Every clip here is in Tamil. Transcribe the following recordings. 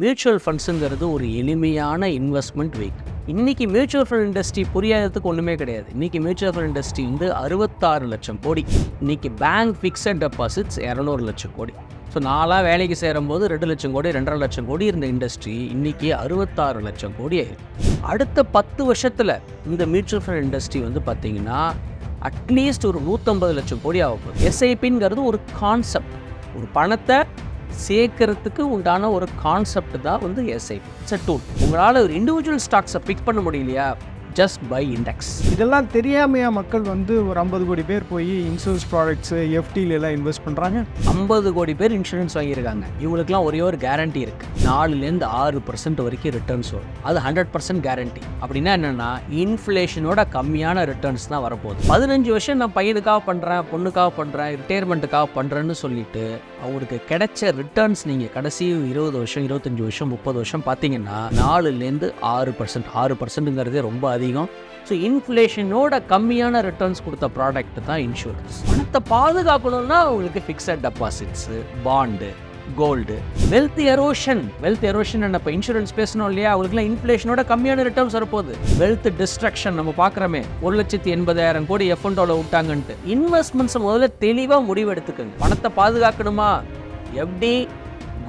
மியூச்சுவல் ஃபண்ட்ஸுங்கிறது ஒரு எளிமையான இன்வெஸ்ட்மெண்ட் வெஹிக்கிள் இன்றைக்கி மியூச்சுவல் ஃபண்ட் இண்டஸ்ட்ரி புரியாததுக்கு ஒன்றுமே கிடையாது. இன்றைக்கி மியூச்சுவல் ஃபண்ட் இண்டஸ்ட்ரி வந்து அறுபத்தாறு லட்சம் கோடி. இன்றைக்கி பேங்க் ஃபிக்ஸட் டெபாசிட்ஸ் இரநூறு லட்சம் கோடி. ஸோ நாளாக வேலைக்கு சேரும்போது ரெண்டு லட்சம் கோடி ரெண்டரை லட்சம் கோடி இருந்த இண்டஸ்ட்ரி இன்றைக்கி அறுபத்தாறு லட்சம் கோடி ஆயிருக்கு. அடுத்த பத்து வருஷத்தில் இந்த மியூச்சுவல் ஃபண்ட் இண்டஸ்ட்ரி வந்து பார்த்திங்கன்னா அட்லீஸ்ட் ஒரு நூற்றம்பது லட்சம் கோடி ஆகும் எஸ்ஐபிங்கிறது ஒரு கான்செப்ட் ஒரு பணத்தை சேர்க்கறதுக்கு உண்டான ஒரு கான்செப்ட் தான் வந்து எஸ்ஐபி இட்ஸ் அ டூல் உங்களால் ஒரு இண்டிவிஜுவல் ஸ்டாக்ஸை பிக் பண்ண முடியலையா? ஜஸ்ட் பை இண்டெக்ஸ் இதெல்லாம் தெரியாமையா மக்கள் வந்து ஒரு ஐம்பது கோடி பேர் போய் இன்சூரன்ஸ் ப்ராடக்ட்ஸு எஃப்டில எல்லாம் இன்வெஸ்ட் பண்ணுறாங்க ஐம்பது கோடி பேர் இன்சூரன்ஸ் வாங்கியிருக்காங்க. இவங்களுக்குலாம் ஒரே ஒரு கேரண்டி இருக்குது நாலுலேருந்து ஆறு பர்சன்ட் வரைக்கும் ரிட்டர்ன்ஸ் வரும். அது ஹண்ட்ரட் பர்சன்ட் கேரண்டி அப்படின்னா என்னென்னா இன்ஃப்ளேஷனோட கம்மியான ரிட்டர்ன்ஸ் தான் வரப்போகுது. பதினஞ்சு வருஷம் நான் பையனுக்காக பண்ணுறேன் பொண்ணுக்காக பண்ணுறேன் ரிட்டையர்மெண்ட்டுக்காக பண்ணுறேன்னு சொல்லிட்டு அவங்களுக்கு கிடைச்ச ரிட்டர்ன்ஸ் நீங்கள் கடைசி இருபது வருஷம் இருபத்தஞ்சி வருஷம் முப்பது வருஷம் பார்த்தீங்கன்னா நாலுலேருந்து ஆறு பர்சன்ட் ஆறு பர்சன்ட்டுங்கிறதே ரொம்ப அதிகம். ஸோ இன்ஃப்ளேஷனோட கம்மியான ரிட்டர்ன்ஸ் கொடுத்த ப்ராடக்ட் தான் இன்சூரன்ஸ் பணத்தை பாதுகாக்கணும்னா உங்களுக்கு fixed deposits bond gold wealth erosion wealth erosion இப்போ இன்சூரன்ஸ் பேசணும் இல்லையா? அவங்களுக்குலாம் இன்ஃப்ளேஷனோட கம்மியான ரிட்டர்ன்ஸ் வரப்போகுது. வெல்த் டிஸ்ட்ரக்ஷன் நம்ம பார்க்குறோமே. ஒரு லட்சத்தி எண்பதாயிரம் கோடி எஃப்என்டோவில் விட்டாங்கன்ட்டு. இன்வெஸ்ட்மெண்ட்ஸை முதல்ல தெளிவாக முடிவெடுத்துக்கங்க. பணத்தை பாதுகாக்கணுமா? எப்படி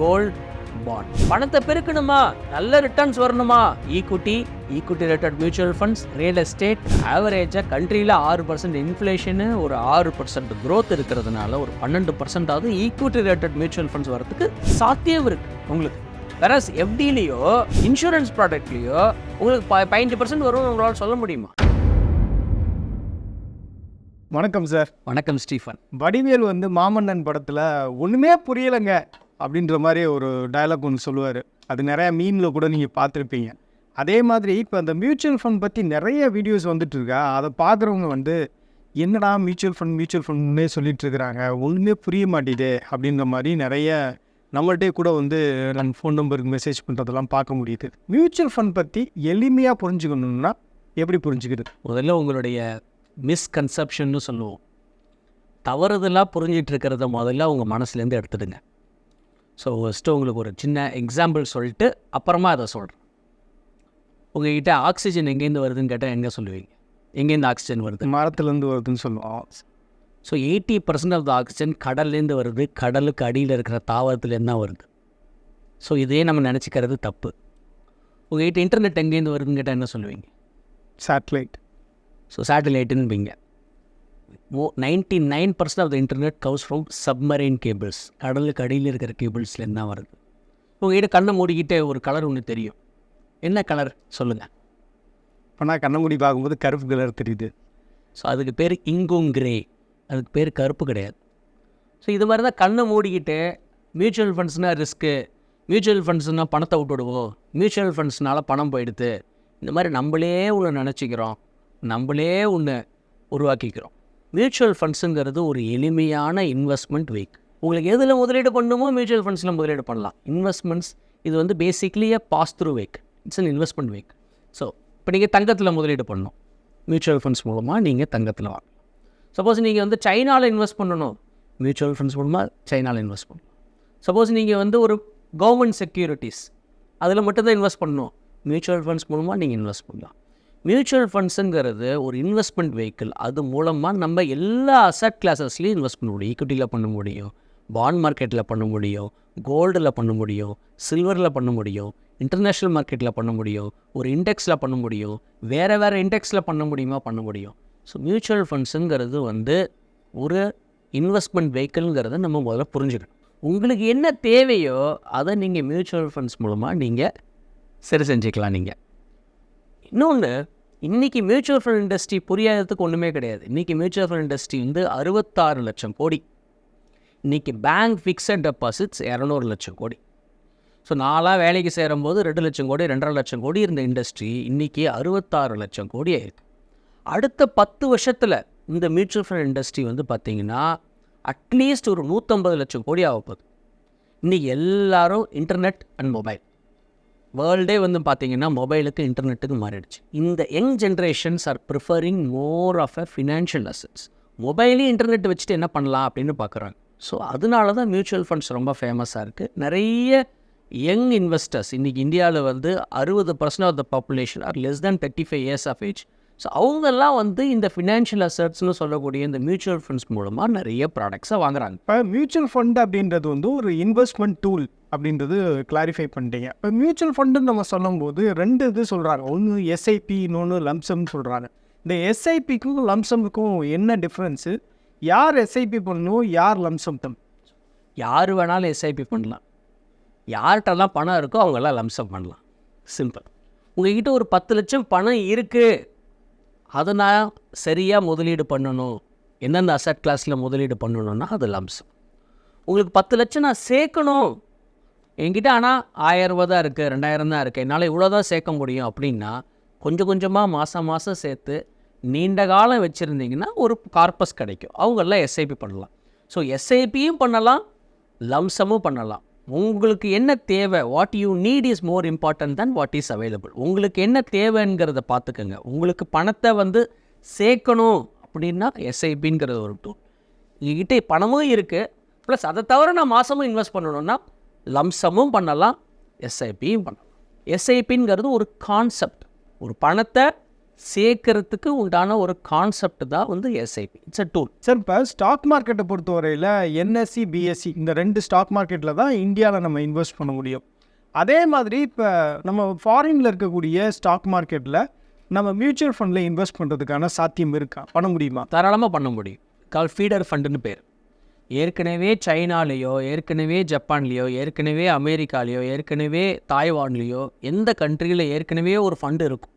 கோல்ட் பாண்ட் பணத்தை பெருக்கணுமா? நல்ல ரிட்டர்ன்ஸ் வரணுமா? Equity equity rated mutual funds real estate ஆவரேஜாக கண்ட்ரியில் ஆறு பர்சன்ட் இன்ஃப்ளேஷனு ஒரு ஆறு பர்சன்ட் க்ரோத் இருக்கிறதுனால ஒரு பன்னெண்டு பர்சன்டாவது ஈக்குவிட்டி ரேட்டட் மியூச்சுவல் ஃபண்ட்ஸ் வரதுக்கு சாத்தியம் இருக்குது உங்களுக்கு. வேற எஃப்டிலேயோ இன்சூரன்ஸ் ப்ராடக்ட்லேயோ உங்களுக்கு பதினஞ்சு பர்சன்ட் வரும்னு உங்களால் சொல்ல முடியுமா? வணக்கம் சார் வணக்கம் ஸ்டீஃபன். வடிவேல் வந்து மாமன்னன் படத்தில் ஒன்றுமே புரியலைங்க. அப்படின்ற மாதிரி ஒரு டயலாக் ஒன்று சொல்லுவார். அது நிறையா மீனில் கூட நீங்கள் பார்த்துருப்பீங்க. அதே மாதிரி இப்போ அந்த மியூச்சுவல் ஃபண்ட் பற்றி நிறைய வீடியோஸ் வந்துட்டு இருக்கா? அதை பார்க்குறவங்க வந்து என்னடா மியூச்சுவல் ஃபண்ட் மியூச்சுவல் ஃபண்ட்னே சொல்லிகிட்ருக்குறாங்க இருக்கிறாங்க. ஒன்றுமே புரிய மாட்டேதே அப்படின்ற மாதிரி நிறைய நம்மள்கிட்டே கூட வந்து நான் ஃபோன் நம்பருக்கு மெசேஜ் பண்ணுறதெல்லாம் பார்க்க முடியுது. மியூச்சுவல் ஃபண்ட் பற்றி எளிமையாக புரிஞ்சுக்கணுன்னா எப்படி புரிஞ்சுக்கிறது? முதல்ல உங்களுடைய மிஸ்கன்செப்ஷன்னு சொல்லுவோம். தவறுதலாக புரிஞ்சிட்டு இருக்கிறத முதல்ல உங்கள் மனசுலேருந்து எடுத்துடுங்க. ஸோ ஃபஸ்ட்டு உங்களுக்கு ஒரு சின்ன எக்ஸாம்பிள் சொல்லிட்டு அப்புறமா அதை சொல்கிறேன் உங்ககிட்ட ஆக்சிஜன் எங்கேருந்து வருதுன்னு கேட்டால் எங்கே சொல்லுவீங்க? எங்கேருந்து ஆக்சிஜன் வருது? மரத்துலேருந்து வருதுன்னு சொல்லுவோம். So eighty percent of the oxygen கடல்லேருந்து வருது. கடலுக்கு அடியில் இருக்கிற தாவரத்துலேருந்து தான் வருது. ஸோ இதே நம்ம நினச்சிக்கிறது தப்பு. உங்ககிட்ட இன்டர்நெட் எங்கேருந்து வருதுன்னு கேட்டால் என்ன சொல்லுவீங்க? சேட்டலைட் ஸோ சேட்டலைட்டுன்பீங்க ஓ ninety nine percent of the internet goes from submarine cables கடலுக்கு அடியில் இருக்கிற கேபிள்ஸ்லேருந்து தான் வருது. உங்ககிட்ட கண்ணை மூடிக்கிட்டே ஒரு கலர் ஒன்று தெரியும். என்ன கலர் சொல்லுங்கள் இப்போ நான் கண்ணங்குடி பார்க்கும்போது கருப்பு கலர் தெரியுது. ஸோ அதுக்கு பேர் இங்கும் கிரே அதுக்கு பேர் கருப்பு கிடையாது. ஸோ இது மாதிரி தான் கண்ணை மூடிக்கிட்டு மியூச்சுவல் ஃபண்ட்ஸ்னால் ரிஸ்க்கு மியூச்சுவல் ஃபண்ட்ஸ்னால் பணத்தை விட்டுடுவோம் மியூச்சுவல் ஃபண்ட்ஸ்னால பணம் போயிடுது. இந்த மாதிரி நம்மளே ஒன்று நினச்சிக்கிறோம். நம்மளே ஒன்று உருவாக்கிக்கிறோம். மியூச்சுவல் ஃபண்ட்ஸுங்கிறது ஒரு எளிமையான இன்வெஸ்ட்மெண்ட் வீக் உங்களுக்கு எதில் முதலீடு பண்ணணுமோ மியூச்சுவல் ஃபண்ட்ஸில் முதலீடு பண்ணலாம். இன்வெஸ்ட்மெண்ட்ஸ் இது வந்து basically a pass through vehicle it's an investment vehicle so இப்போ நீங்கள் தங்கத்தில் முதலீடு பண்ணணும். மியூச்சுவல் ஃபண்ட்ஸ் மூலமாக நீங்கள் தங்கத்தில் வாங்கலாம் சப்போஸ் நீங்கள் வந்து சைனாவில் இன்வெஸ்ட் பண்ணணும். மியூச்சுவல் ஃபண்ட்ஸ் மூலமாக சைனாவில் இன்வெஸ்ட் பண்ணணும். சப்போஸ் நீங்கள் வந்து ஒரு கவர்மெண்ட் செக்யூரிட்டிஸ் அதில் மட்டும்தான் இன்வெஸ்ட் பண்ணணும். மியூச்சுவல் ஃபண்ட்ஸ் மூலமாக நீங்கள் இன்வெஸ்ட் பண்ணலாம். மியூச்சுவல் ஃபண்ட்ஸுங்கிறது ஒரு இன்வெஸ்ட்மெண்ட் வெஹிக்கிள். அது மூலமாக நம்ம எல்லா அசட் கிளாஸஸ்லேயும் இன்வெஸ்ட் பண்ண முடியும். ஈக்விட்டியில் பண்ண முடியும். பாண்ட் மார்க்கெட்டில் பண்ண முடியும். கோல்டில் பண்ண முடியும். சில்வரில் பண்ண முடியும். இன்டர்நேஷ்னல் மார்க்கெட்டில் பண்ண முடியும். ஒரு இண்டெக்ஸில் பண்ண முடியும். வேறு வேறு இண்டெக்ஸில் பண்ண முடியுமா? பண்ண முடியும். ஸோ மியூச்சுவல் ஃபண்ட்ஸுங்கிறது வந்து ஒரு இன்வெஸ்ட்மெண்ட் வெஹிக்கிள்ங்கிறத நம்ம முதல்ல புரிஞ்சுக்கணும். உங்களுக்கு என்ன தேவையோ அதை நீங்கள் மியூச்சுவல் ஃபண்ட்ஸ் மூலமாக நீங்கள் சரி செஞ்சுக்கலாம் நீங்கள் இன்னொன்று இன்றைக்கி மியூச்சுவல் ஃபண்ட் இண்டஸ்ட்ரி புரியாததுக்கு ஒன்றுமே கிடையாது. இன்றைக்கி மியூச்சுவல் ஃபண்ட் இண்டஸ்ட்ரி வந்து அறுபத்தாறு லட்சம் கோடி. இன்றைக்கி பேங்க் ஃபிக்ஸட் டெபாசிட்ஸ் இரநூறு லட்சம் கோடி. ஸோ நாளாக வேலைக்கு சேரும்போது ரெண்டு லட்சம் கோடி ரெண்டரை லட்சம் கோடி இருந்த இண்டஸ்ட்ரி இன்றைக்கி அறுபத்தாறு லட்சம் கோடி ஆயிருக்கு அடுத்த பத்து வருஷத்தில் இந்த மியூச்சுவல் ஃபண்ட் இண்டஸ்ட்ரி வந்து பார்த்திங்கன்னா அட்லீஸ்ட் ஒரு நூற்றம்பது லட்சம் கோடி ஆகப்போகுது. இன்றைக்கி எல்லோரும் இன்டர்நெட் அண்ட் மொபைல் வேர்ல்டே வந்து பார்த்தீங்கன்னா மொபைலுக்கு இன்டர்நெட்டுக்கு மாறிடுச்சு. இந்த young generations are preferring more of a financial assets. மொபைலையும் internet வச்சுட்டு என்ன பண்ணலாம் அப்படின்னு பார்க்குறாங்க. ஸோ அதனால தான் மியூச்சுவல் ஃபண்ட்ஸ் ரொம்ப ஃபேமஸாக இருக்குது நிறைய யங் இன்வெஸ்டர்ஸ் இன்றைக்கி இந்தியாவில் வந்து அறுபது percent of the population are less than thirty five years of age. So அவங்கெல்லாம் வந்து இந்த ஃபினான்ஷியல் அசட்ஸ்னு சொல்லக்கூடிய இந்த மியூச்சுவல் ஃபண்ட்ஸ் மூலமாக நிறைய ப்ராடக்ட்ஸை வாங்குறாங்க. இப்போ மியூச்சுவல் ஃபண்ட் அப்படின்றது வந்து ஒரு இன்வெஸ்ட்மெண்ட் டூல் அப்படின்றது கிளாரிஃபை பண்ணிட்டீங்க. இப்போ மியூச்சுவல் ஃபண்டுன்னு நம்ம சொல்லும்போது ரெண்டு இது சொல்கிறாங்க ஒன்று எஸ்ஐபி இன்னொன்று லம்சம்னு சொல்கிறாங்க இந்த எஸ்ஐபிக்கும் லம்சமுக்கும் என்ன டிஃப்ரென்ஸு யார் எஸ்ஐபி பண்ணணும் யார் லம்சம் தம்? யார் வேணாலும் எஸ்ஐபி பண்ணலாம். யார்கிட்டலாம் பணம் இருக்கோ அவங்கெல்லாம் லம்சம் பண்ணலாம். சிம்பிள் உங்ககிட்ட ஒரு பத்து லட்சம் பணம் இருக்குது அதை நான் சரியாக முதலீடு பண்ணணும். எந்தெந்த அசட் கிளாஸில் முதலீடு பண்ணணும்னா அது லம்சம் உங்களுக்கு பத்து லட்சம் நான் சேர்க்கணும். என்கிட்ட ஆனால் ஆயிரம் ரூபா தான் இருக்குது ரெண்டாயிரம் தான் இருக்குது என்னால் இவ்வளோ தான் சேர்க்க முடியும் அப்படின்னா கொஞ்சம் கொஞ்சமாக மாதம் மாதம் சேர்த்து நீண்ட காலம் வச்சுருந்தீங்கன்னா ஒரு கார்பஸ் கிடைக்கும். அவங்கெல்லாம் எஸ்ஐபி பண்ணலாம். ஸோ எஸ்ஐபியும் பண்ணலாம் லம்சமும் பண்ணலாம். உங்களுக்கு என்ன தேவை? What you need is more important than what is available உங்களுக்கு என்ன தேவைங்கிறத பார்த்துக்கோங்க. உங்களுக்கு பணத்தை வந்து சேர்க்கணும் அப்படின்னா எஸ்ஐபிங்கிறது ஒரு டூல் எங்கிட்ட பணமும் இருக்குது ப்ளஸ் அதை தவிர நான் மாதமும் இன்வெஸ்ட் பண்ணணும்னா லம்சமும் பண்ணலாம் எஸ்ஐபியும் பண்ணலாம். எஸ்ஐபிங்கிறது ஒரு கான்செப்ட் ஒரு பணத்தை சேர்க்கறதுக்கு உண்டான ஒரு கான்செப்ட் தான் வந்து SIP it's a tool sir இப்போ ஸ்டாக் மார்க்கெட்டை பொறுத்தவரையில் என்எஸ்சி பிஎஸ்சி இந்த ரெண்டு ஸ்டாக் மார்க்கெட்டில் தான் இந்தியாவில் நம்ம இன்வெஸ்ட் பண்ண முடியும். அதே மாதிரி இப்போ நம்ம ஃபாரினில் இருக்கக்கூடிய ஸ்டாக் மார்க்கெட்டில் நம்ம மியூச்சுவல் ஃபண்டில் இன்வெஸ்ட் பண்ணுறதுக்கான சாத்தியம் இருக்கா? பண்ண முடியுமா? தாராளமாக பண்ண முடியும். கால் ஃபீடர் ஃபண்டுன்னு பேர். ஏற்கனவே சைனாலேயோ ஏற்கனவே ஜப்பான்லேயோ ஏற்கனவே அமெரிக்காலேயோ ஏற்கனவே தாய்வான்லேயோ எந்த கண்ட்ரியில் ஏற்கனவே ஒரு ஃபண்டு இருக்கும்.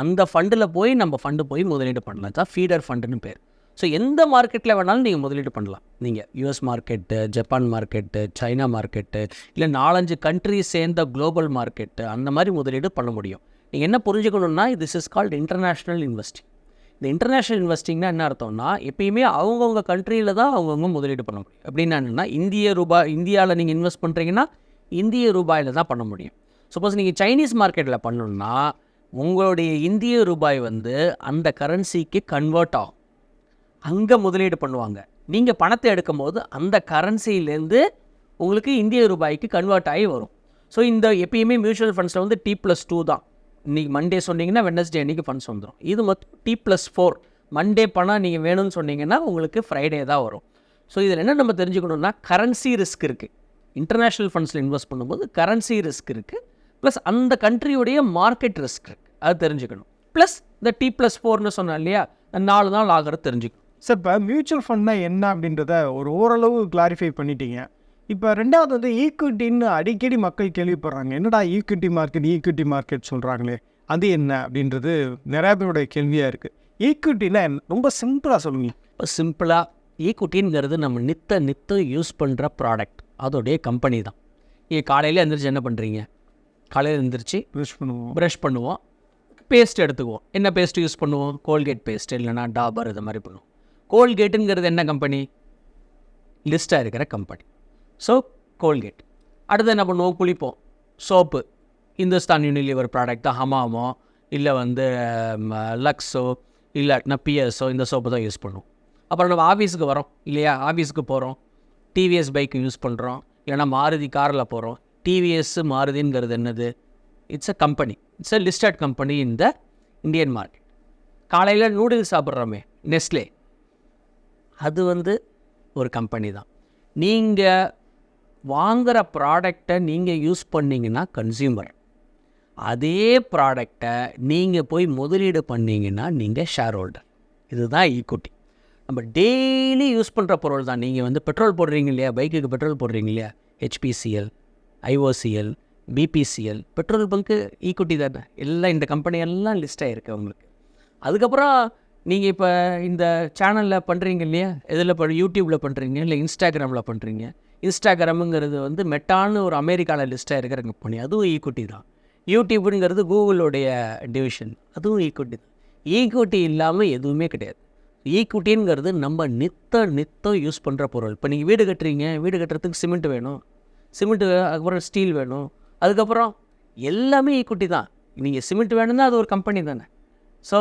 அந்த ஃபண்டில் போய் நம்ம ஃபண்டு போய் முதலீடு பண்ணலாம். தான் ஃபீடர் ஃபண்டுன்னு பேர். ஸோ எந்த மார்க்கெட்டில் வேணாலும் நீங்கள் முதலீடு பண்ணலாம். நீங்கள் US market Japan market China market இல்லை நாலஞ்சு கண்ட்ரி சேர்ந்த குளோபல் மார்க்கெட்டு அந்த மாதிரி முதலீடு பண்ண முடியும். நீங்கள் என்ன புரிஞ்சுக்கணுன்னா this is called international investing இந்த இன்டர்நேஷ்னல் இன்வெஸ்டிங்னா என்ன அர்த்தம்னா எப்பயுமே அவங்கவுங்க கண்ட்ரியில் தான் அவங்கவுங்க முதலீடு பண்ண முடியும். அப்படின்னா என்னென்னா இந்திய ரூபாய் இந்தியாவில் நீங்கள் இன்வெஸ்ட் பண்ணுறீங்கன்னா இந்திய ரூபாயில் தான் பண்ண முடியும். சப்போஸ் நீங்கள் சைனீஸ் மார்க்கெட்டில் பண்ணணுன்னா உங்களுடைய இந்திய ரூபாய் வந்து அந்த கரன்சிக்கு கன்வெர்ட் ஆகும். அங்கே முதலீடு பண்ணுவாங்க. நீங்கள் பணத்தை எடுக்கும்போது அந்த கரன்சிலேருந்து உங்களுக்கு இந்திய ரூபாய்க்கு கன்வெர்ட் ஆகி வரும். ஸோ இந்த எப்பயுமே மியூச்சுவல் ஃபண்ட்ஸில் வந்து டி ப்ளஸ் டூ தான். இன்றைக்கி மண்டே சொன்னீங்கன்னா வெனஸ்டே அன்றைக்கி ஃபண்ட்ஸ் வந்துடும் இது மொத்தம் டி ப்ளஸ் ஃபோர் மண்டே பணம் நீங்கள் வேணும்னு சொன்னீங்கன்னா உங்களுக்கு ஃப்ரைடே தான் வரும். ஸோ இதில் என்ன நம்ம தெரிஞ்சுக்கணுன்னா கரன்சி ரிஸ்க் இருக்குது இன்டர்நேஷ்னல் ஃபண்ட்ஸில் இன்வெஸ்ட் பண்ணும்போது கரன்சி ரிஸ்க் இருக்குது ப்ளஸ் அந்த கண்ட்ரியுடைய மார்க்கெட் ரிஸ்க் இருக்குது அது தெரிஞ்சுக்கணும். ப்ளஸ் இந்த டி ப்ளஸ் ஃபோர்னு சொன்னேன் இல்லையா? நாலு நாள் ஆகிறது தெரிஞ்சுக்கணும். சார் இப்போ மியூச்சுவல் ஃபண்ட்னா என்ன அப்படின்றத ஒரு ஓரளவு கிளாரிஃபை பண்ணிட்டீங்க. இப்போ ரெண்டாவது வந்து ஈக்விட்டின்னு அடிக்கடி மக்கள் கேள்விப்படுறாங்க. என்னடா ஈக்விட்டி மார்க்கெட் ஈக்விட்டி மார்க்கெட் சொல்கிறாங்களே அது என்ன அப்படின்றது நிறைய பேருடைய கேள்வியாக இருக்குது ஈக்விட்டினா ரொம்ப சிம்பிளாக சொல்லுங்க. இப்போ சிம்பிளாக ஈக்குட்டிங்கிறது நம்ம நித்த நித்தம் யூஸ் பண்ணுற ப்ராடக்ட் அதோடைய கம்பெனி தான். நீங்கள் காலையில் எழுந்திரிச்சு என்ன பண்ணுறீங்க காலையில் எழுந்திரிச்சு யூஸ் பண்ணுவோம். ப்ரஷ் பண்ணுவோம். பேஸ்ட் எடுத்துக்குவோம். என்ன பேஸ்ட் யூஸ் பண்ணுவோம்? கோல்கேட் பேஸ்ட் இல்லைனா டாபர் இது மாதிரி பண்ணுவோம் கோல்கேட்டுங்கிறது என்ன கம்பெனி லிஸ்ட்டாக இருக்கிற கம்பெனி ஸோ கோல்கேட் அடுத்து என்ன பண்ணுவோம்? குளிப்போம் சோப்பு இந்துஸ்தான் யூனிலிவர் ப்ராடக்ட் தான். ஹமாமோ இல்லை வந்து ம, லக்ஸோ இல்லாட்டினா பிஎஸ்ஸோ இந்த சோப்பு தான் யூஸ் பண்ணுவோம். அப்புறம் நம்ம ஆஃபீஸுக்கு வரோம். இல்லையா? ஆஃபீஸுக்கு போகிறோம் டிவிஎஸ் பைக் யூஸ் பண்ணுறோம் இல்லைனா மாருதி காரில் போகிறோம் டிவிஎஸ் மாருதிங்கிறது என்னது? It's a company it's a listed company in the Indian market காலையில் நூடுல்ஸ் சாப்பிட்றோமே நெஸ்லே அது வந்து ஒரு கம்பெனி தான். நீங்கள் வாங்குகிற ப்ராடக்டை நீங்கள் யூஸ் பண்ணீங்கன்னா கன்சியூமர் அதே ப்ராடக்டை நீங்கள் போய் முதலீடு பண்ணீங்கன்னா நீங்கள் ஷேர் ஹோல்டர் இதுதான் ஈக்குட்டி நம்ம டெய்லி யூஸ் பண்ணுற பொருள் தான் நீங்கள் வந்து பெட்ரோல் போடுறீங்க இல்லையா? பைக்குக்கு பெட்ரோல் போடுறீங்க இல்லையா? HPCL IOCL BPCL petrol bunk equity தானே? எல்லாம் இந்த கம்பெனியெல்லாம் லிஸ்ட் ஆகிருக்கு உங்களுக்கு அதுக்கப்புறம் நீங்கள் இப்போ இந்த சேனலில் பண்ணுறீங்க இல்லையா? எதில் ப யூடியூப்பில் பண்ணுறீங்க இல்லை இன்ஸ்டாகிராமில் பண்ணுறீங்க இன்ஸ்டாகிராமுங்கிறது வந்து மெட்டான்னு ஒரு அமெரிக்காவில் லிஸ்ட்டாக இருக்கிற கம்பெனி அதுவும் ஈக்குட்டி தான். யூடியூப்புங்கிறது கூகுளோடைய டிவிஷன் அதுவும் ஈக்குட்டி தான். ஈக்குட்டி இல்லாமல் எதுவுமே கிடையாது. ஈக்குட்டிங்கிறது நம்ம நித்த நித்தம் யூஸ் பண்ணுற பொருள். இப்போ நீங்கள் வீடு கட்டுறீங்க வீடு கட்டுறதுக்கு சிமெண்ட் வேணும். சிமெண்ட்டு அதுக்கப்புறம் ஸ்டீல் வேணும். அதுக்கப்புறம் எல்லாமே ஈக்குட்டி தான். நீங்கள் சிமெண்ட் வேணும்னா அது ஒரு கம்பெனி தானே. ஸோ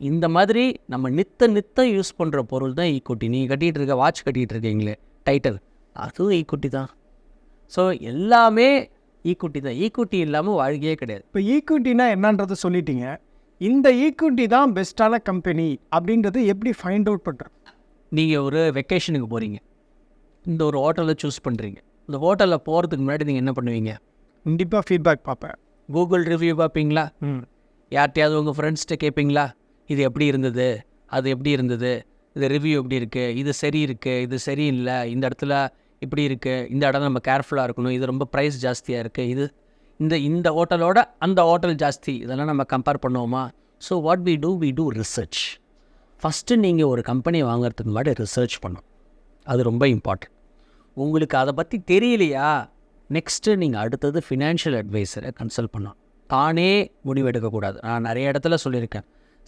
இந்த மாதிரி நம்ம நித்த நித்தம் யூஸ் பண்ணுற பொருள் தான் ஈக்குட்டி நீங்கள் கட்டிகிட்டு இருக்க வாட்ச் கட்டிகிட்டு இருக்கீங்களே டைட்டல் அதுவும் ஈக்குட்டி தான். ஸோ எல்லாமே ஈக்குட்டி தான். ஈக்குட்டி இல்லாமல் வாழ்க்கையே கிடையாது. இப்போ ஈக்விட்டினா என்னன்றதை சொல்லிட்டீங்க. இந்த ஈக்விட்டி தான் பெஸ்ட்டான கம்பெனி அப்படின்றது எப்படி ஃபைண்ட் அவுட் பண்ணுறது நீங்கள் ஒரு வெக்கேஷனுக்கு போகிறீங்க இந்த ஒரு ஹோட்டலை சூஸ் பண்ணுறீங்க இந்த ஹோட்டலில் போகிறதுக்கு முன்னாடி நீங்கள் என்ன பண்ணுவீங்க? கண்டிப்பாக ஃபீட்பேக் பார்ப்பேன். கூகுள் ரிவ்யூ பார்ப்பீங்களா? ம். யார்கிட்டயாவது உங்கள் ஃப்ரெண்ட்ஸ்கிட்ட கேட்பீங்களா இது எப்படி இருந்தது? அது எப்படி இருந்தது? இது ரிவ்யூ எப்படி இருக்குது இது சரி இருக்குது இது சரியில்லை? இந்த இடத்துல இப்படி இருக்குது இந்த இடம் நம்ம கேர்ஃபுல்லாக இருக்கணும். இது ரொம்ப ப்ரைஸ் ஜாஸ்தியாக இருக்குது இது இந்த இந்த ஹோட்டலோட அந்த ஹோட்டல் ஜாஸ்தி. இதெல்லாம் நம்ம கம்பேர் பண்ணுவோமா? So what we do we do research first நீங்கள் ஒரு கம்பெனி வாங்குறதுக்கு முன்னாடி ரிசர்ச் பண்ணணும். அது ரொம்ப இம்பார்ட்டன்ட் உங்களுக்கு அதை பற்றி தெரியலையா? நெக்ஸ்ட்டு நீங்கள் அடுத்தது ஃபினான்ஷியல் அட்வைஸரை கன்சல்ட் பண்ணணும். தானே முடிவெடுக்கக்கூடாது. நான் நிறைய இடத்துல சொல்லியிருக்கேன்.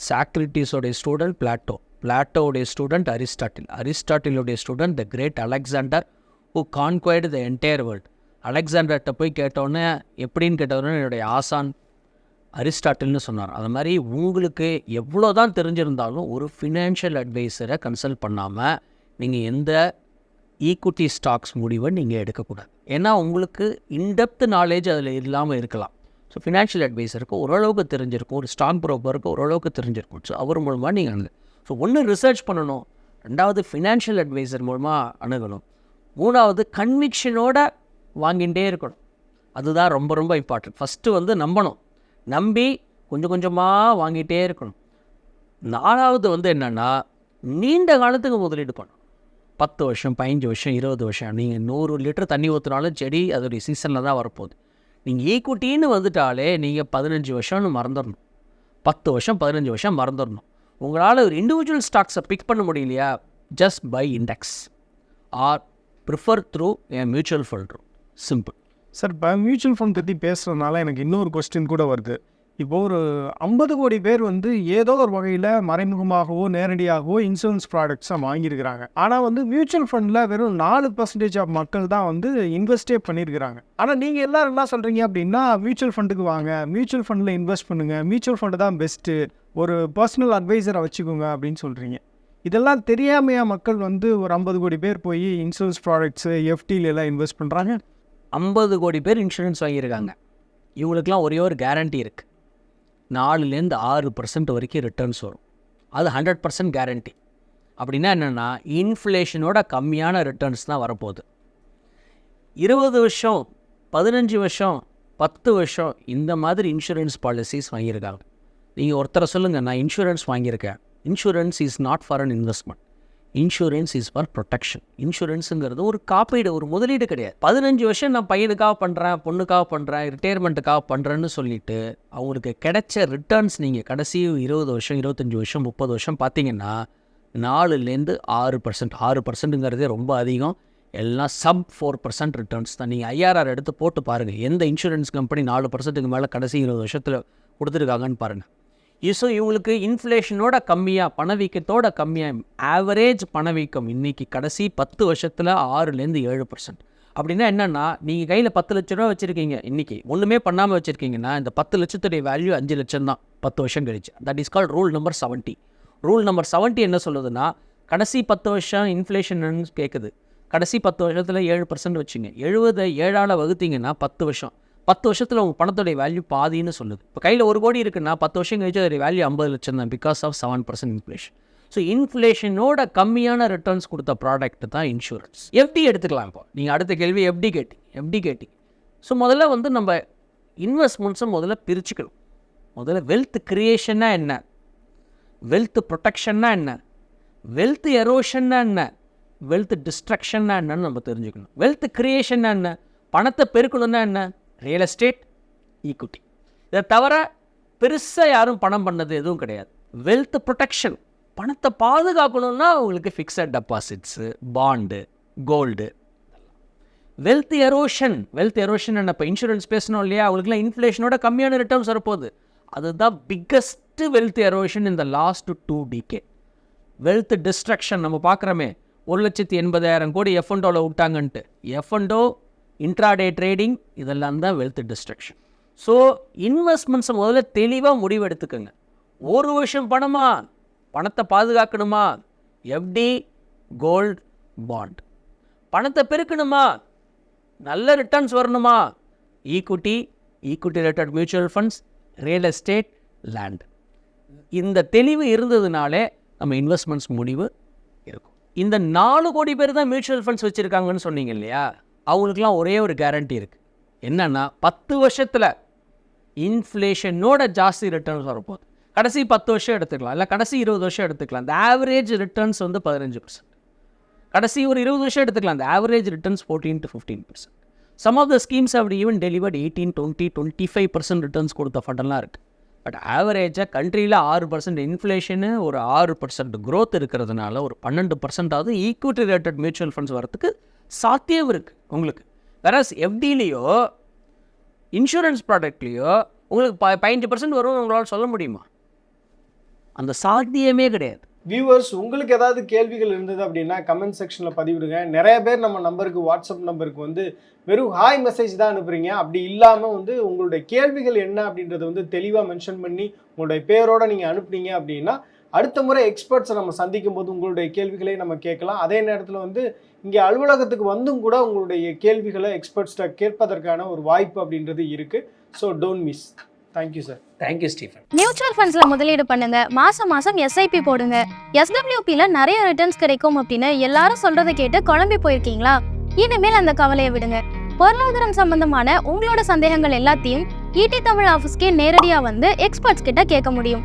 சாக்ரிட்டிஸோடைய ஸ்டூடெண்ட் பிளாட்டோ பிளாட்டோடைய student Aristotle அரிஸ்டாட்டிலுடைய student the great Alexander who conquered the entire world அலெக்சாண்டர்கிட்ட போய் கேட்டோன்னே எப்படின்னு கேட்டவுடனே என்னுடைய ஆசான் அரிஸ்டாட்டில்னு சொன்னார். அது மாதிரி உங்களுக்கு எவ்வளோ தான் தெரிஞ்சிருந்தாலும் ஒரு ஃபினான்ஷியல் அட்வைஸரை கன்சல்ட் பண்ணாமல் நீங்கள் எந்த ஈக்குட்டி ஸ்டாக்ஸ் முடிவை நீங்கள் எடுக்கக்கூடாது. ஏன்னா உங்களுக்கு இன்டெப்த் நாலேஜ் அதில் இல்லாமல் இருக்கலாம். ஸோ ஃபினான்ஷியல் அட்வைஸருக்கு ஓரளவுக்கு தெரிஞ்சிருக்கும் ஒரு ஸ்டாக் ப்ரோக்கருக்கு ஓரளவுக்கு தெரிஞ்சிருக்கும். ஸோ அவர் மூலமாக நீங்கள் அணுகு. ஸோ ஒன்று ரிசர்ச் பண்ணணும் ரெண்டாவது ஃபினான்ஷியல் அட்வைசர் மூலமாக அணுகணும். மூணாவது கன்விக்ஷனோட வாங்கிகிட்டே இருக்கணும். அதுதான் ரொம்ப ரொம்ப இம்பார்ட்டன்ட் ஃபஸ்ட்டு வந்து நம்பணும். நம்பி கொஞ்சம் கொஞ்சமாக வாங்கிட்டே இருக்கணும். நாலாவது வந்து என்னென்னா நீண்ட காலத்துக்கு முதலீடு பண்ணணும். பத்து வருஷம் பதினஞ்சு வருஷம் இருபது வருஷம் நீங்கள் நூறு லிட்டர் தண்ணி ஊற்றினாலும் செடி அதோடைய சீசனில் தான் வரப்போகுது. நீங்கள் ஈக்குட்டின்னு e வந்துட்டாலே நீங்கள் பதினஞ்சு வருஷம்னு மறந்துடணும். பத்து வருஷம் பதினஞ்சு வருஷம் மறந்துடணும். உங்களால் ஒரு இண்டிவிஜுவல் ஸ்டாக்ஸை பிக் பண்ண முடியலையா? Just buy index or prefer through an mutual fund simple sir இப்போ மியூச்சுவல் ஃபண்ட் பற்றி பேசுகிறதுனால எனக்கு இன்னொரு கொஸ்டின் கூட வருது. இப்போ ஒரு ஐம்பது கோடி பேர் வந்து ஏதோ ஒரு வகையில் மறைமுகமாகவோ நேரடியாகவோ இன்சூரன்ஸ் ப்ராடக்ட்ஸாக வாங்கியிருக்கிறாங்க. ஆனால் வந்து மியூச்சுவல் ஃபண்டில் வெறும் நாலு பர்சன்டேஜ் ஆஃப் மக்கள் தான் வந்து இன்வெஸ்டே பண்ணியிருக்கிறாங்க. ஆனால் நீங்கள் எல்லாரும் என்ன சொல்கிறீங்க அப்படின்னா மியூச்சுவல் ஃபண்டுக்கு வாங்க மியூச்சுவல் ஃபண்டில் இன்வெஸ்ட் பண்ணுங்கள் மியூச்சுவல் ஃபண்டு தான் பெஸ்ட்டு ஒரு பர்சனல் அட்வைசரை வச்சுக்கோங்க அப்படின்னு சொல்கிறீங்க இதெல்லாம் தெரியாமையாக மக்கள் வந்து ஒரு ஐம்பது கோடி பேர் போய் இன்சூரன்ஸ் ப்ராடக்ட்ஸு எஃப்டில எல்லாம் இன்வெஸ்ட் பண்ணுறாங்க ஐம்பது கோடி பேர் இன்சூரன்ஸ் வாங்கியிருக்காங்க. இவங்களுக்குலாம் ஒரே ஒரு கேரண்டி இருக்குது நாலுலேருந்து ஆறு பர்சன்ட் வரைக்கும் ரிட்டர்ன்ஸ் வரும். அது ஹண்ட்ரட் பர்சன்ட் கேரண்டி அப்படின்னா என்னென்னா இன்ஃப்ளேஷனோட கம்மியான ரிட்டர்ன்ஸ் தான் வரப்போகுது. இருபது வருஷம் பதினஞ்சு வருஷம் பத்து வருஷம் இந்த மாதிரி இன்சூரன்ஸ் பாலிசிஸ் வாங்கியிருக்காங்க. நீங்கள் ஒருத்தரை சொல்லுங்கள் நான் இன்சூரன்ஸ் வாங்கியிருக்கேன். Insurance is not for an investment insurance is for protection இன்சூரன்ஸுங்கிறது ஒரு காப்பீடு ஒரு முதலீடு கிடையாது. பதினஞ்சு வருஷம் நான் பையனுக்காக பண்ணுறேன் பொண்ணுக்காக பண்ணுறேன் ரிட்டையர்மெண்ட்டுக்காக பண்ணுறேன்னு சொல்லிட்டு அவங்களுக்கு கிடைச்ச ரிட்டர்ன்ஸ் நீங்கள் கடைசி இருபது வருஷம் இருபத்தஞ்சி வருஷம் முப்பது வருஷம் பார்த்தீங்கன்னா நாலுலேருந்து ஆறு பர்சன்ட் ஆறு பர்சன்ட்டுங்கிறதே ரொம்ப அதிகம். எல்லாம் சப் ஃபோர் பர்சன்ட் ரிட்டர்ன்ஸ் தான். நீங்கள் ஐஆர்ஆர் எடுத்து போட்டு பாருங்கள் எந்த இன்சூரன்ஸ் கம்பெனி நாலு பர்சன்ட்டுக்கு மேலே கடைசி இருபது வருஷத்தில் கொடுத்துருக்காங்கன்னு பாருங்கள் ஸோ இவங்களுக்கு இன்ஃப்ளேஷனோட கம்மியாக பணவீக்கத்தோட கம்மியாக ஆவரேஜ் பணவீக்கம் இன்றைக்கி கடைசி பத்து வருஷத்தில் ஆறுலேருந்து ஏழு பர்சன்ட் அப்படின்னா என்னென்னா நீங்கள் கையில் பத்து லட்ச ரூபா வச்சுருக்கீங்க இன்றைக்கி ஒன்றுமே பண்ணாமல் வச்சுருக்கீங்கன்னா இந்த பத்து லட்சத்துடைய வேல்யூ அஞ்சு லட்சம் தான் பத்து வருஷம் கழிச்சு. That is call rule number seventy rule number seventy என்ன சொல்லுதுன்னா கடைசி பத்து வருஷம் இன்ஃப்ளேஷன் கேட்குது கடைசி பத்து வருஷத்தில் ஏழு பர்சன்ட் வச்சுங்க. எழுபதை ஏழால் வகுத்தீங்கன்னா பத்து வருஷம். பத்து வருஷத்தில் உங்கள் பணத்தோடைய வேல்யூ பாதின்னு சொல்லுது. இப்போ கையில் ஒரு கோடி இருக்குன்னா பத்து வருஷம் கழிச்சு அதோடைய வேல்யூ ஐம்பது லட்சம் தான் because of seven percent inflation so இன்ஃப்ளேஷனோட கம்மியான ரிட்டர்ன்ஸ் கொடுத்த ப்ராடக்ட் தான் இன்சூரன்ஸ் எஃப்டி எடுத்துக்கலாம் இப்போ. நீங்கள் அடுத்த கேள்வி FD gating FD gating so முதல்ல வந்து நம்ம இன்வெஸ்ட்மெண்ட்ஸை முதல்ல பிரிச்சுக்கணும். முதல்ல வெல்த் கிரியேஷன்னா என்ன? வெல்த் ப்ரொடெக்ஷன்னா என்ன? வெல்த் எரோஷன்னா என்ன? வெல்த் டிஸ்ட்ரக்ஷன்னா என்னன்னு நம்ம தெரிஞ்சுக்கணும். வெல்த் கிரியேஷன்னா என்ன? பணத்தை பெருக்கணும்னா என்ன? ரியல் எஸ்டேட் ஈக்குட்டி இதை தவிர பெருசாக யாரும் பணம் பண்ணது எதுவும் கிடையாது. வெல்த் ப்ரொடெக்ஷன் பணத்தை பாதுகாக்கணும்னா உங்களுக்கு fixed deposits bond gold wealth erosion wealth erosion என்ன? இப்போ இன்சூரன்ஸ் பேசணும் இல்லையா? அவங்களுக்குலாம் இன்ஃப்ளேஷனோட கம்மியான ரிட்டர்ன்ஸ் வரப்போகுது. அதுதான் பிக்கஸ்ட்டு வெல்த் எரோஷன் இந்த last two decade wealth destruction நம்ம பார்க்குறோமே. ஒரு லட்சத்தி எண்பதாயிரம் கோடி எஃப்என்டோவில் விட்டாங்கன்ட்டு. எஃப்என்டோ இன்ட்ராடே ட்ரேடிங் இதெல்லாம் தான் வெல்த் டிஸ்ட்ரக்ஷன் ஸோ இன்வெஸ்ட்மெண்ட்ஸை முதல்ல தெளிவாக முடிவு எடுத்துக்கோங்க ஒரு வருஷம் பணமா? பணத்தை பாதுகாக்கணுமா? எஃப்டி கோல்டு பாண்ட் பணத்தை பெருக்கணுமா? நல்ல ரிட்டர்ன்ஸ் வரணுமா? Equity equity related mutual funds real estate land இந்த தெளிவு இருந்ததுனாலே நம்ம இன்வெஸ்ட்மெண்ட்ஸ் முடிவு இருக்கும். இந்த நாலு கோடி பேர் தான் மியூச்சுவல் ஃபண்ட்ஸ் வச்சுருக்காங்கன்னு சொன்னீங்க இல்லையா? அவங்களுக்குலாம் ஒரே ஒரு கேரண்டி இருக்குது என்னென்னா பத்து வருஷத்தில் இன்ஃப்ளேஷனோட ஜாஸ்தி ரிட்டர்ன்ஸ் வரப்போகுது. கடைசி பத்து வருஷம் எடுத்துக்கலாம். இல்லை கடைசி இருபது வருஷம் எடுத்துக்கலாம். இந்த ஆவரேஜ் ரிட்டர்ன்ஸ் வந்து பதினஞ்சு பர்சன்ட் கடைசி ஒரு இருபது வருஷம் எடுத்துக்கலாம். அந்த average returns fourteen to fifteen percent some of the schemes அப்படி even delivered eighteen twenty twenty five percent returns கொடுத்த ஃபண்டெல்லாம் இருக்குது பட் ஆவரேஜாக கண்ட்ரியில் ஆறு பர்சன்ட் இன்ஃப்ளேஷனு ஒரு ஆறு பர்சன்ட் க்ரோத் இருக்கிறதுனால ஒரு பன்னெண்டு பர்சன்டாவது ஈக்விட்டி ரிலேட்டட் மியூச்சுவல் ஃபண்ட்ஸ் வரத்துக்கு சாத்தியம் இருக்குது உங்களுக்கு. வேற எஃப்டிலேயோ இன்சூரன்ஸ் ப்ராடக்ட்லேயோ உங்களுக்கு ப பதினஞ்சு பர்சன்ட் வரும் உங்களால் சொல்ல முடியுமா? அந்த சாத்தியமே கிடையாது. வியூவர்ஸ் உங்களுக்கு ஏதாவது கேள்விகள் இருந்தது அப்படின்னா கமெண்ட் செக்ஷனில் பதிவிடுங்க. நிறைய பேர் நம்ம நம்பருக்கு வாட்ஸ்அப் நம்பருக்கு வந்து வெறும் ஹாய் மெசேஜ் தான் அனுப்புறீங்க. அப்படி இல்லாமல் வந்து உங்களுடைய கேள்விகள் என்ன அப்படின்றத வந்து தெளிவாக மென்ஷன் பண்ணி உங்களுடைய பேரோட நீங்கள் அனுப்புனீங்க அப்படின்னா அடுத்த முறை எக்ஸ்பர்ட்ஸை நம்ம சந்திக்கும் போது உங்களுடைய கேள்விகளை நம்ம கேட்கலாம். அதே நேரத்தில் வந்து இங்கே அலுவலகத்துக்கு வந்தும் கூட உங்களுடைய கேள்விகளை எக்ஸ்பர்ட்ஸ்கிட்ட கேட்பதற்கான ஒரு வாய்ப்பு அப்படின்றது இருக்குது so don't miss thank you sir thank you Stephen mutual ஃபண்ட்ஸ்ல முதலீடு பண்ணுங்க. மாசம் மாசம் எஸ்ஐபி போடுங்க. எஸ்டபிள்யூபில நிறைய ரிட்டர்ன்ஸ் கிடைக்கும் அப்படின்னு எல்லாரும் சொல்றதை கேட்டு குழம்பி போயிருக்கீங்களா? இனிமேல் அந்த கவலையை விடுங்க. பொருளாதாரம் சம்பந்தமான உங்களோட சந்தேகங்கள் எல்லாத்தையும் ஈடி தமிழ் ஆஃபீஸ்க்கே நேரடியா வந்து எக்ஸ்பர்ட்ஸ் கிட்ட கேட்க முடியும்.